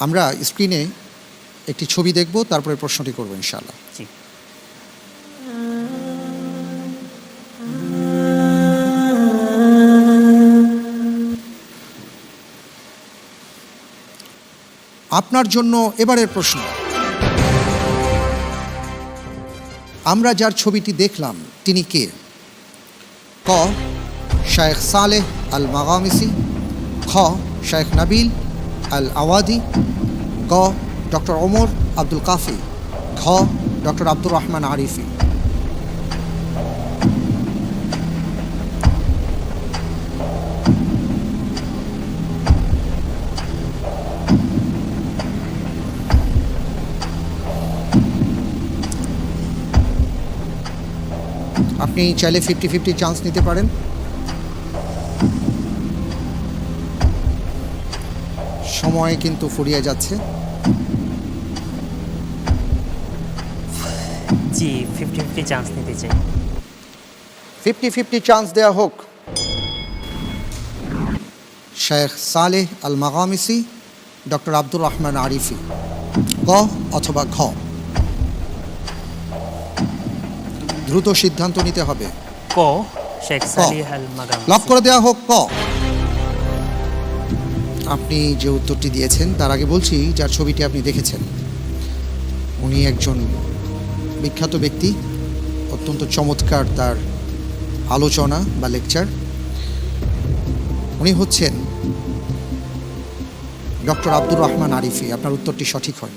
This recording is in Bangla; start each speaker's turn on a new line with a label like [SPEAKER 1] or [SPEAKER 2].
[SPEAKER 1] আমরা স্ক্রিনে একটি ছবি দেখব তারপরে প্রশ্নটি করব ইনশাআল্লাহ।
[SPEAKER 2] জি।
[SPEAKER 1] আপনার জন্য এবারের প্রশ্ন। আমরা যার ছবিটি দেখলাম তিনি কে? ক শায়েখ সালেহ আল মাগামিসি খ শায়েখ নাবিল। আল আওয়াদি গ ডক্টর ওমর আব্দুল কাফি, ঘ, ডক্টর আব্দুর রহমান আরিফি। আপনি চাইলে ফিফটি ফিফটি চান্স নিতে পারেন। সময় কিন্তু ফুরিয়ে যাচ্ছে।
[SPEAKER 2] জি ফিফটি ফিফটি চান্স নিতে চাই।
[SPEAKER 1] ফিফটি ফিফটি চান্স দেওয়া হোক। Sheikh Saleh Al Maghamsi doctor Abdur Rahman Arifi. ক অথবা ঘ। দ্রুত সিদ্ধান্ত নিতে হবে।
[SPEAKER 2] ক শেখ সালিহ আল মাগাম
[SPEAKER 1] লক করে দেওয়া হোক ক। আপনি যে উত্তরটি দিয়েছেন, তার আগে বলছি যার ছবিটি আপনি দেখেছেন। উনি একজন বিখ্যাত ব্যক্তি, অত্যন্ত চমৎকার তার আলোচনা বা লেকচার। উনি হচ্ছেন ডক্টর আব্দুর রহমান আরিফি। আপনার উত্তরটি সঠিক হয়।